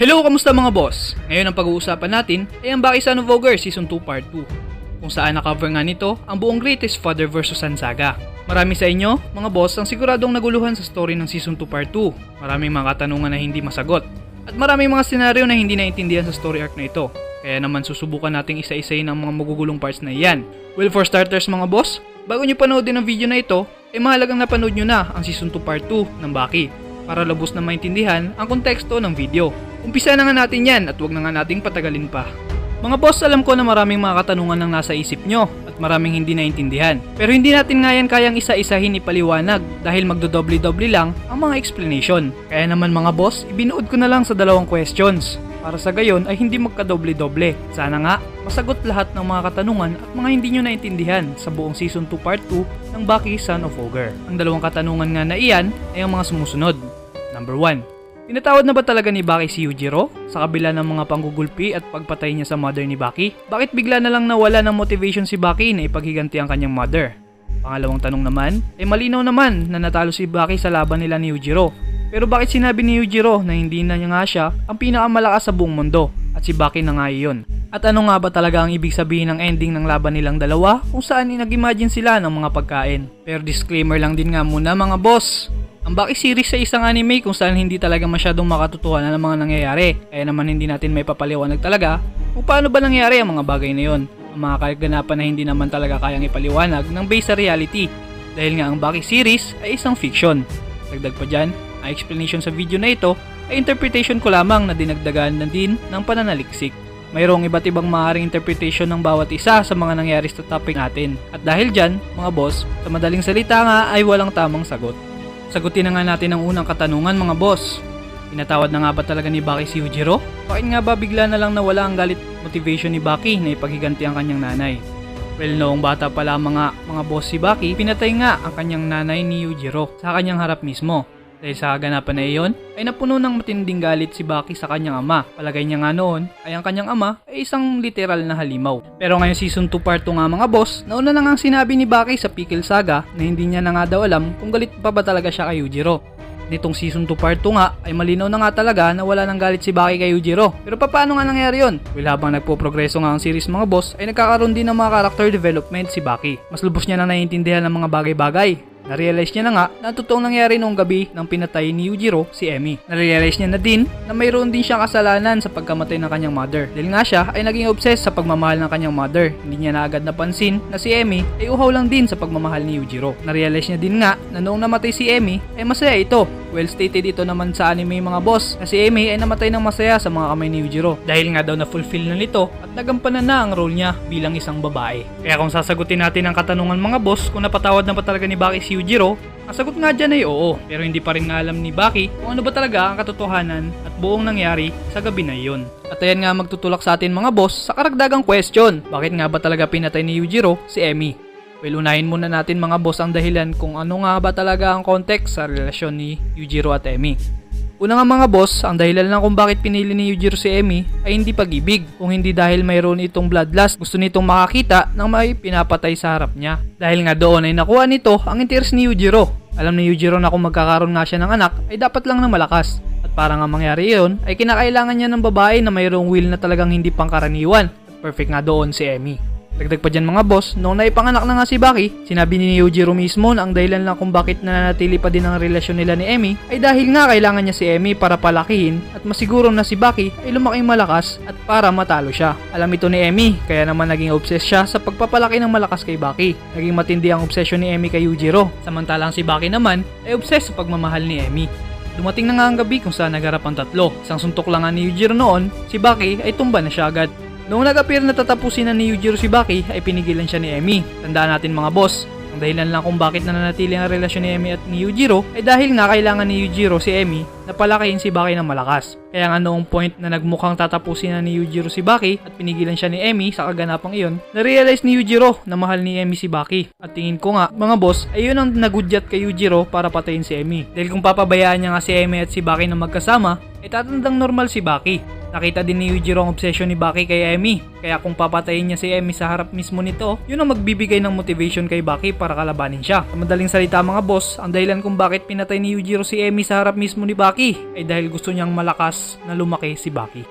Hello, kamusta mga boss? Ngayon ang pag-uusapan natin ay ang Baki Son of Ogre Season 2 Part 2 kung saan na-cover nga nito ang buong Greatest Father vs. Son saga. Marami sa inyo, mga boss, ang siguradong naguluhan sa story ng Season 2 Part 2. Maraming mga katanungan na hindi masagot. At maraming mga senaryo na hindi naintindihan sa story arc na ito. Kaya naman susubukan nating isa-isayin ang mga magugulong parts na iyan. Well, for starters mga boss, bago nyo panoodin ang video na ito, ay mahalagang napanood nyo na ang Season 2 Part 2 ng Baki para lubos na maintindihan ang konteksto ng video. Umpisa na nga natin yan at wag na nga nating patagalin pa. Mga boss, alam ko na maraming mga katanungan ang nasa isip nyo at maraming hindi naintindihan. Pero hindi natin nga yan kayang isa-isahin ipaliwanag dahil magdodoble-doble lang ang mga explanation. Kaya naman mga boss, ibinuod ko na lang sa dalawang questions. Para sa gayon ay hindi magkadoble-doble. Sana nga, masagot lahat ng mga katanungan at mga hindi nyo naintindihan sa buong Season 2 Part 2 ng Baki Son of Ogre. Ang dalawang katanungan nga na iyan ay ang mga sumusunod. Number 1. Pinatawad na ba talaga ni Baki si Yujiro sa kabila ng mga panggugulpi at pagpatay niya sa mother ni Baki? Bakit bigla na lang nawala ng motivation si Baki na ipaghiganti ang kanyang mother? Pangalawang tanong naman, ay malinaw naman na natalo si Baki sa laban nila ni Yujiro. Pero bakit sinabi ni Yujiro na hindi na niya nga siya ang pinakamalakas sa buong mundo at si Baki na nga iyon? At ano nga ba talaga ang ibig sabihin ng ending ng laban nilang dalawa kung saan nag-imagine sila ng mga pagkain? Pero disclaimer lang din nga muna mga boss, ang Baki series sa isang anime kung saan hindi talaga masyadong makatotohanan ang mga nangyayari. Kaya naman hindi natin may papaliwanag talaga kung paano ba nangyari ang mga bagay na yon. Ang mga kaganapan na hindi naman talaga kayang ipaliwanag ng base sa reality. Dahil nga ang Baki series ay isang fiction. Dagdag pa dyan, ang explanation sa video na ito ay interpretation ko lamang na dinagdagan na din ng pananaliksik. Mayroong iba't ibang maaaring interpretation ng bawat isa sa mga nangyari sa topic natin. At dahil dyan, mga boss, sa madaling salita nga ay walang tamang sagot. Sagutin na nga natin ang unang katanungan mga boss. Pinatawad na nga ba talaga ni Baki si Yujiro? Bakit nga ba bigla na lang nawala ang galit motivation ni Baki na ipaghiganti ang kanyang nanay? Well, noong bata pa lamang nga mga boss si Baki, pinatay nga ang kanyang nanay ni Yujiro sa kanyang harap mismo. Dahil sa kaganapan na iyon, ay napuno ng matinding galit si Baki sa kanyang ama. Palagay niya nga noon ay ang kanyang ama ay isang literal na halimaw. Pero ngayon season 2 part 2 nga mga boss, nauna na nga sinabi ni Baki sa Pickle Saga na hindi niya na nga daw alam kung galit pa ba talaga siya kay Yujiro. Nitong season 2 part 2 nga ay malinaw na nga talaga na wala nang galit si Baki kay Yujiro. Pero paano nga nangyari yon? Well habang nagpo-progreso nga ang series mga boss ay nagkakaroon din ng mga character development si Baki. Mas lubos niya na naiintindihan ng mga bagay-bagay Narealize niya na nga na totoong nangyari noong gabi nang pinatay ni Yujiro si Emi. Narealize niya na din na mayroon din siyang kasalanan sa pagkamatay ng kanyang mother. Dahil nga siya ay naging obsessed sa pagmamahal ng kanyang mother. Hindi niya na agad napansin na si Emi ay uhaw lang din sa pagmamahal ni Yujiro. Narealize niya din nga na noong namatay si Emi ay masaya ito. Well stated ito naman sa anime mga boss na si Emi ay namatay ng masaya sa mga kamay ni Yujiro. Dahil nga daw na fulfill na nito at nagampanan na ang role niya bilang isang babae. Kaya kung sasagutin natin ang katanungan mga boss kung napatawad na ba talaga ni Baki si Yujiro, ang sagot nga dyan ay oo. Pero hindi pa rin nga alam ni Baki kung ano ba talaga ang katotohanan at buong nangyari sa gabi na iyon. At ayan nga magtutulak sa atin mga boss sa karagdagang question. Bakit nga ba talaga pinatay ni Yujiro si Emi? Well, unahin muna natin mga boss ang dahilan kung ano nga ba talaga ang context sa relasyon ni Yujiro at Emi. Una nga mga boss, ang dahilan lang kung bakit pinili ni Yujiro si Emi ay hindi pag-ibig. Kung hindi dahil mayroon itong bloodlust, gusto nitong makakita ng may pinapatay sa harap niya. Dahil nga doon ay nakuha nito ang interes ni Yujiro. Alam ni Yujiro na kung magkakaroon nga siya ng anak ay dapat lang ng malakas. At para nga mangyari iyon, ay kinakailangan niya ng babae na mayroong will na talagang hindi pangkaraniwan. Perfect nga doon si Emi. Dagdag pa dyan mga boss, noong naipanganak na nga si Baki, sinabi ni Yujiro mismo na ang dahilan lang kung bakit nananatili pa din ang relasyon nila ni Emi ay dahil nga kailangan niya si Emi para palakihin at masiguro na si Baki ay lumaking malakas at para matalo siya. Alam ito ni Emi, kaya naman naging obsessed siya sa pagpapalaki ng malakas kay Baki. Naging matindi ang obsession ni Emi kay Yujiro, samantalang si Baki naman ay obsessed sa pagmamahal ni Emi. Dumating na nga ang gabi kung saan nagarap ang tatlo. Isang suntok lang nga ni Yujiro noon, si Baki ay tumba na siya agad. Noong nag-appear na tatapusin na ni Yujiro si Baki ay pinigilan siya ni Emi. Tandaan natin mga boss, ang dahilan lang kung bakit nananatili ang relasyon ni Emi at ni Yujiro ay dahil nga kailangan ni Yujiro si Emi na palakihin si Baki ng malakas. Kaya nga noong point na nagmukhang tatapusin na ni Yujiro si Baki at pinigilan siya ni Emi sa kaganapang iyon, na-realize ni Yujiro na mahal ni Emi si Baki. At tingin ko nga, mga boss, ay yun ang nagudyat kay Yujiro para patayin si Emi. Dahil kung papabayaan niya nga si Emi at si Baki na magkasama, ay tatandang normal si Baki. Nakita din ni Yujiro ang obsession ni Baki kay Emi, kaya kung papatayin niya si Emi sa harap mismo nito, yun ang magbibigay ng motivation kay Baki para kalabanin siya. Sa madaling salita mga boss, ang dahilan kung bakit pinatay ni Yujiro si Emi sa harap mismo ni Baki ay dahil gusto niyang malakas na lumaki si Baki.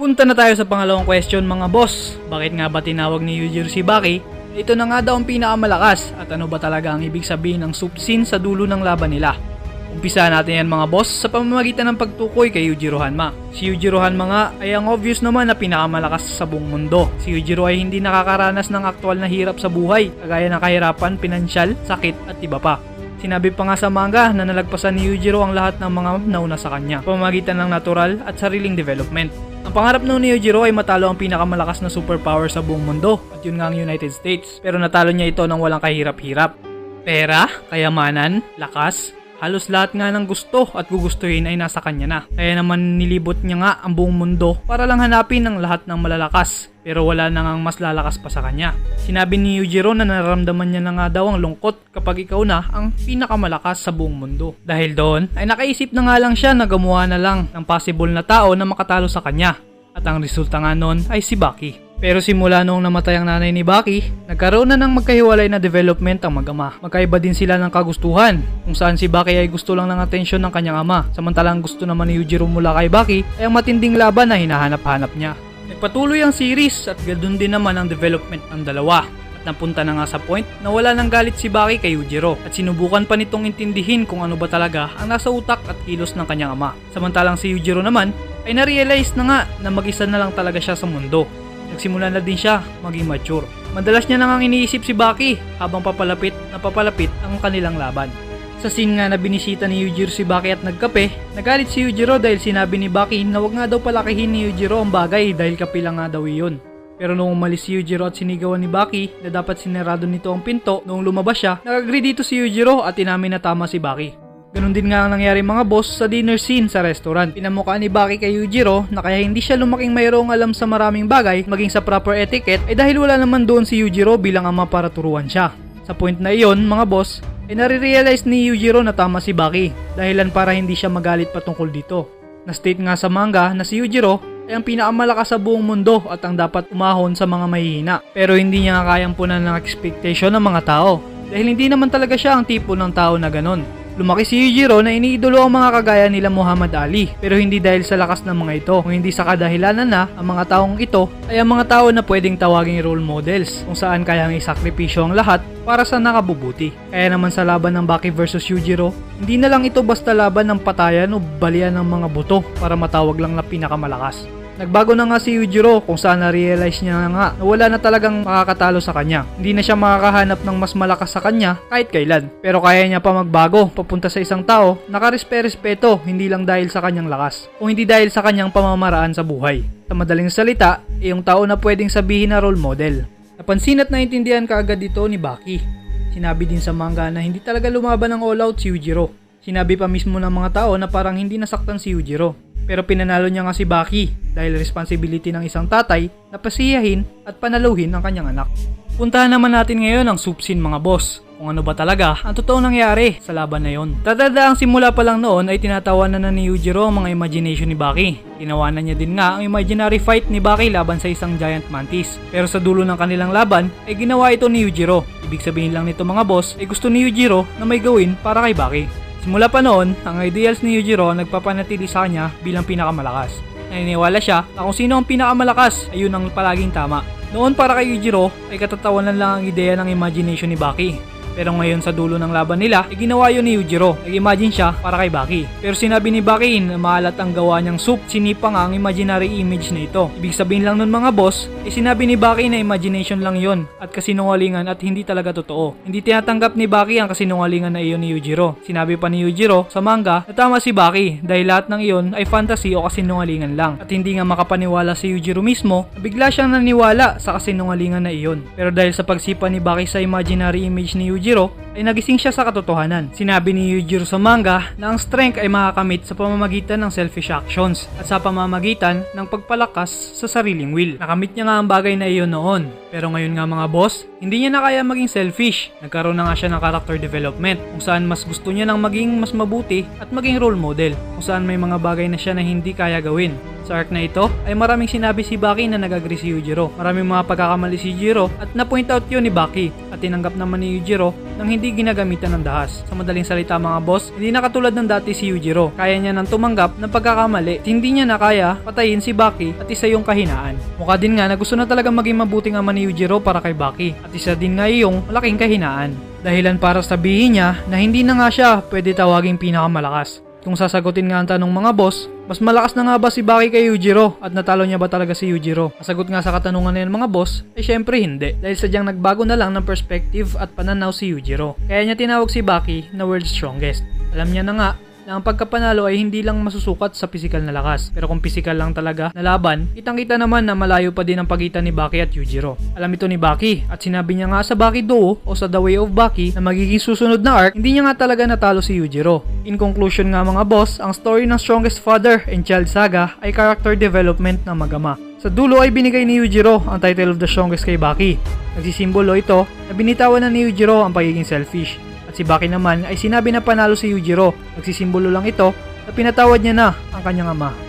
Punta na tayo sa pangalawang question mga boss. Bakit nga ba tinawag ni Yujiro si Baki? Ito na nga daw ang pinakamalakas at ano ba talaga ang ibig sabihin ng scene sa dulo ng laban nila. Umpisa natin yan mga boss sa pamamagitan ng pagtukoy kay Yujiro Hanma. Si Yujiro Hanma nga ay ang obvious naman na pinakamalakas sa buong mundo. Si Yujiro ay hindi nakakaranas ng aktual na hirap sa buhay, kagaya ng kahirapan, pinansyal, sakit at iba pa. Sinabi pa nga sa manga na nalagpasan ni Yujiro ang lahat ng mga nauna sa kanya, pamamagitan ng natural at sariling development. Ang pangarap noon ni Yujiro ay matalo ang pinakamalakas na superpower sa buong mundo at yun nga ang United States. Pero natalo niya ito ng walang kahirap-hirap. Pera, kayamanan, lakas, Halos lahat nga ng gusto at gugustuhin ay nasa kanya na. Kaya naman nilibot niya nga ang buong mundo para lang hanapin ang lahat ng malalakas. Pero wala na ngang mas lalakas pa sa kanya. Sinabi ni Yujiro na nararamdaman niya na nga daw ang lungkot kapag ikaw na ang pinakamalakas sa buong mundo. Dahil doon ay nakaisip na nga lang siya na gumawa na lang ng possible na tao na makatalo sa kanya. At ang resulta nga noon ay si Baki. Pero simula noong namatay ang nanay ni Baki, nagkaroon na ng magkahiwalay na development ang mag-ama. Magkaiba din sila ng kagustuhan, kung saan si Baki ay gusto lang ng atensyon ng kanyang ama, samantalang gusto naman ni Yujiro mula kay Baki ay ang matinding laban na hinahanap-hanap niya. Nagpatuloy ang series at ganoon din naman ang development ng dalawa. At napunta na nga sa point na wala nang galit si Baki kay Yujiro at sinubukan pa nitong intindihin kung ano ba talaga ang nasa utak at kilos ng kanyang ama. Samantalang si Yujiro naman ay na-realize na nga na mag-isa na lang talaga siya sa mundo nagsimula na din siya maging mature. Madalas niya nang iniisip si Baki habang papalapit na papalapit ang kanilang laban. Sa scene nga na binisita ni Yujiro si Baki at nagkape, nagalit si Yujiro dahil sinabi ni Baki na wag nga daw palakihin ni Yujiro ang bagay dahil kape lang nga daw iyon. Pero nung umalis si Yujiro at sinigawan ni Baki na dapat sinerado nito ang pinto noong lumabas siya, nag-agree dito si Yujiro at inamin na tama si Baki. Ganon din nga ang nangyari mga boss sa dinner scene sa restaurant. Pinamukha ni Baki kay Yujiro na kaya hindi siya lumaking mayroong alam sa maraming bagay maging sa proper etiquette ay dahil wala naman doon si Yujiro bilang ama para turuan siya. Sa point na iyon mga boss, ay nare-realize ni Yujiro na tama si Baki dahilan para hindi siya magalit patungkol dito. Na-state nga sa manga na si Yujiro ay ang pinakamalakas sa buong mundo at ang dapat umahon sa mga mahihina. Pero hindi niya kayang punan ng expectation ng mga tao dahil hindi naman talaga siya ang tipo ng tao na ganon. Lumaki si Yujiro na iniidolo ang mga kagaya nila Muhammad Ali pero hindi dahil sa lakas ng mga ito kung hindi sa kadahilanan na ang mga taong ito ay ang mga tao na pwedeng tawaging role models kung saan kayang isakripisyo ang lahat para sa nakabubuti. Kaya naman sa laban ng Baki versus Yujiro, hindi na lang ito basta laban ng patayan o balian ng mga buto para matawag lang na pinakamalakas. Nagbago na nga si Yujiro kung saan na-realize niya nga na wala na talagang makakatalo sa kanya. Hindi na siya makakahanap ng mas malakas sa kanya kahit kailan. Pero kaya niya pa magbago papunta sa isang tao na karespe-respeto hindi lang dahil sa kanyang lakas o hindi dahil sa kanyang pamamaraan sa buhay. Sa madaling salita, yung tao na pwedeng sabihin na role model. Napansin at naintindihan kaagad dito ni Baki. Sinabi din sa manga na hindi talaga lumaban ng all out si Yujiro. Sinabi pa mismo ng mga tao na parang hindi nasaktan si Yujiro. Pero pinanalo niya nga si Baki dahil responsibility ng isang tatay na pasiyahin at panaluhin ang kanyang anak. Puntahan naman natin ngayon ang soup scene mga boss. Kung ano ba talaga ang totoong nangyari sa laban na yon. Tatanda ang simula pa lang noon ay tinatawanan na ni Yujiro ang mga imagination ni Baki. Tinawanan niya din nga ang imaginary fight ni Baki laban sa isang giant mantis. Pero sa dulo ng kanilang laban ay ginawa ito ni Yujiro. Ibig sabihin lang nito mga boss ay gusto ni Yujiro na may gawin para kay Baki. Simula pa noon, ang ideals ni Yujiro nagpapanatili sa kanya bilang pinakamalakas. Naniniwala siya na kung sino ang pinakamalakas ay yun ang palaging tama. Noon para kay Yujiro ay katatawanan lang ang ideya ng imagination ni Baki. Pero ngayon sa dulo ng laban nila, ay ginawa yun ni Yujiro. Nag-imagine siya para kay Baki. Pero sinabi ni Baki na maalat ang gawa niyang soup, sinipa nga ang imaginary image na ito. Ibig sabihin lang nun mga boss, ay sinabi ni Baki na imagination lang yon at kasinungalingan at hindi talaga totoo. Hindi tinatanggap ni Baki ang kasinungalingan na iyon ni Yujiro. Sinabi pa ni Yujiro sa manga na tama si Baki dahil lahat ng iyon ay fantasy o kasinungalingan lang. At hindi nga makapaniwala si Yujiro mismo, bigla siyang naniwala sa kasinungalingan na iyon. Pero dahil sa pagsipa ni Baki sa imaginary image ni Yujiro, ay nagising siya sa katotohanan. Sinabi ni Yujiro sa manga na ang strength ay makakamit sa pamamagitan ng selfish actions at sa pamamagitan ng pagpalakas sa sariling will. Nakamit niya nga ang bagay na iyon noon. Pero ngayon nga mga boss, hindi niya na kaya maging selfish. Nagkaroon na nga siya ng character development kung saan mas gusto niya nang maging mas mabuti at maging role model kung saan may mga bagay na siya na hindi kaya gawin Sa arc na ito ay maraming sinabi si Baki na nag-agree si Yujiro. Maraming mga pagkakamali si Yujiro at na-point out yun ni Baki at tinanggap naman ni Yujiro nang hindi ginagamitan ng dahas. Sa madaling salita mga boss, hindi na katulad ng dati si Yujiro. Kaya niya nang tumanggap ng pagkakamali at hindi niya na kaya patayin si Baki at isa yung kahinaan. Mukha din nga na gusto na talaga maging mabuting ama ni Yujiro para kay Baki at isa din nga yung malaking kahinaan. Dahilan para sabihin niya na hindi na nga siya pwede tawaging pinakamalakas. Kung sasagutin nga ang tanong mga boss, mas malakas na nga ba si Baki kay Yujiro at natalo niya ba talaga si Yujiro? Masagot nga sa katanungan na yan mga boss, eh syempre hindi. Dahil sadyang nagbago na lang ng perspective at pananaw si Yujiro. Kaya niya tinawag si Baki na world's strongest. Alam niya na nga na ang pagkapanalo ay hindi lang masusukat sa pisikal na lakas. Pero kung pisikal lang talaga na laban, kitang-kita naman na malayo pa din ang pagitan ni Baki at Yujiro. Alam ito ni Baki at sinabi niya nga sa Baki Duo o sa The Way of Baki na magiging susunod na arc, hindi niya nga talaga natalo si Yujiro. In conclusion nga mga boss, ang story ng Strongest Father and Child Saga ay character development ng magama. Sa dulo ay binigay ni Yujiro ang title of the strongest kay Baki. Nagsisimbolo ito na binitawan na ni Yujiro ang pagiging selfish. Si Baki naman ay sinabi na panalo si Yujiro. Nagsisimbolo lang ito na pinatawad niya na ang kanyang ama.